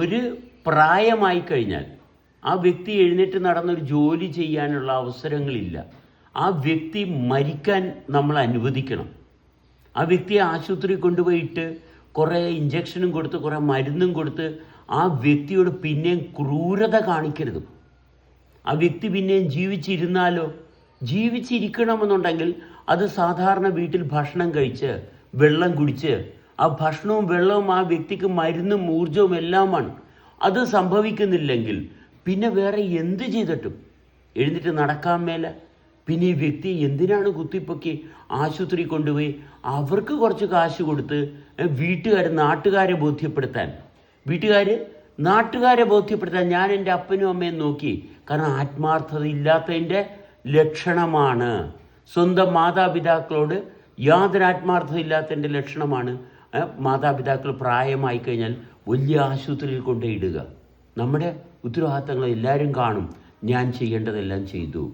ഒരു പ്രായമായി കഴിഞ്ഞാൽ ആ വ്യക്തി എഴുന്നേറ്റ് നടന്നൊരു ജോലി ചെയ്യാനുള്ള അവസരങ്ങളില്ല. ആ വ്യക്തി മരിക്കാൻ നമ്മൾ അനുവദിക്കണം. ആ വ്യക്തിയെ ആശുപത്രി കൊണ്ടുപോയിട്ട് കുറേ ഇഞ്ചക്ഷനും കൊടുത്ത് കുറേ മരുന്നും കൊടുത്ത് ആ വ്യക്തിയോട് പിന്നെയും ക്രൂരത കാണിക്കരുത്. ആ വ്യക്തി പിന്നെയും ജീവിച്ചിരുന്നാലോ? ജീവിച്ചിരിക്കണമെന്നുണ്ടെങ്കിൽ അത് സാധാരണ വീട്ടിൽ ഭക്ഷണം കഴിച്ച് വെള്ളം കുടിച്ച് ആ ഭക്ഷണവും വെള്ളവും ആ വ്യക്തിക്ക് മരുന്നും ഊർജവും എല്ലാമാണ്. അത് സംഭവിക്കുന്നില്ലെങ്കിൽ പിന്നെ വേറെ എന്ത് ചെയ്തിട്ടും? എഴുന്നിട്ട് നടക്കാൻ മേലെ. പിന്നെ ഈ വ്യക്തി എന്തിനാണ് കുത്തിപ്പൊക്കി ആശുപത്രി കൊണ്ടുപോയി അവർക്ക് കുറച്ച് കാശ് കൊടുത്ത് വീട്ടുകാർ നാട്ടുകാരെ ബോധ്യപ്പെടുത്താൻ? വീട്ടുകാർ നാട്ടുകാരെ ബോധ്യപ്പെടുത്താൻ ഞാൻ എന്റെ അപ്പനും അമ്മയും നോക്കി. കാരണം ആത്മാർത്ഥത ഇല്ലാത്തതിന്റെ ലക്ഷണമാണ്. സ്വന്തം മാതാപിതാക്കളോട് യാതൊരു ആത്മാർത്ഥത ഇല്ലാത്തതിന്റെ ലക്ഷണമാണ്. മാതാപിതാക്കൾ പ്രായമായി കഴിഞ്ഞാൽ വലിയ ആശുപത്രിയിൽ കൊണ്ടേ ഇടുക. നമ്മുടെ ഉത്തരവാദിത്തങ്ങൾ എല്ലാവരും കാണും. ഞാൻ ചെയ്യേണ്ടതെല്ലാം ചെയ്തു.